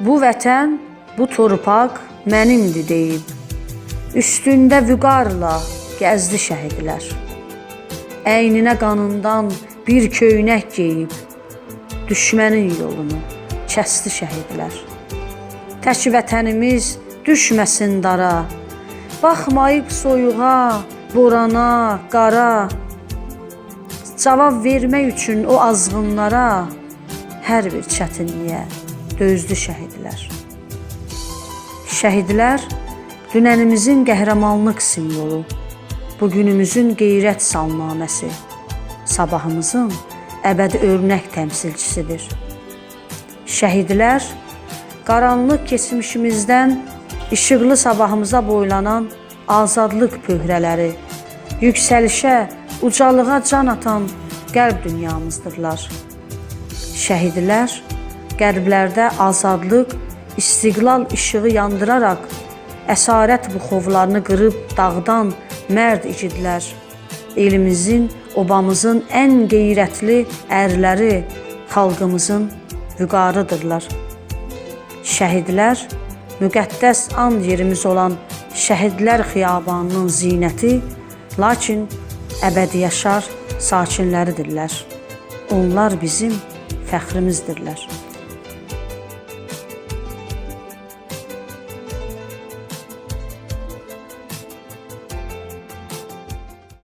Bu vətən, bu torpaq mənimdir deyib. Üstündə vüqarla gəzdi şəhidlər. Əyninə qanından bir köynək geyib düşmənin yolunu kəsdi şəhidlər. Tək vətənimiz düşməsin dara. Baxmayıb soyuğa, borana, qara. Cavab vermək üçün o azğınlara hər bir çətinliyə dözdü şəhidlər. Şəhidlər dünənimizin qəhrəmanlıq simvolu, bugünümüzün qeyrət salnaməsi, sabahımızın əbədi örnək təmsilçisidir. Şəhidlər qaranlıq keçmişimizdən işıqlı sabahımıza boylanan azadlıq pöhrələri, yüksəlişə, ucalığa can atan qəlb dünyamızdırlar. Şəhidlər qərblərdə azadlıq, istiqlal işığı yandıraraq əsarət buxovlarını qırıb dağdan mərd igidlər. Elimizin, obamızın ən qeyrətli ərləri xalqımızın vüqarıdırlar. Şəhidlər müqəddəs an yerimiz olan Şəhidlər Xiyabanının zinəti, lakin əbədi yaşar sakinləridirlər. Onlar bizim fəxrimizdirlər.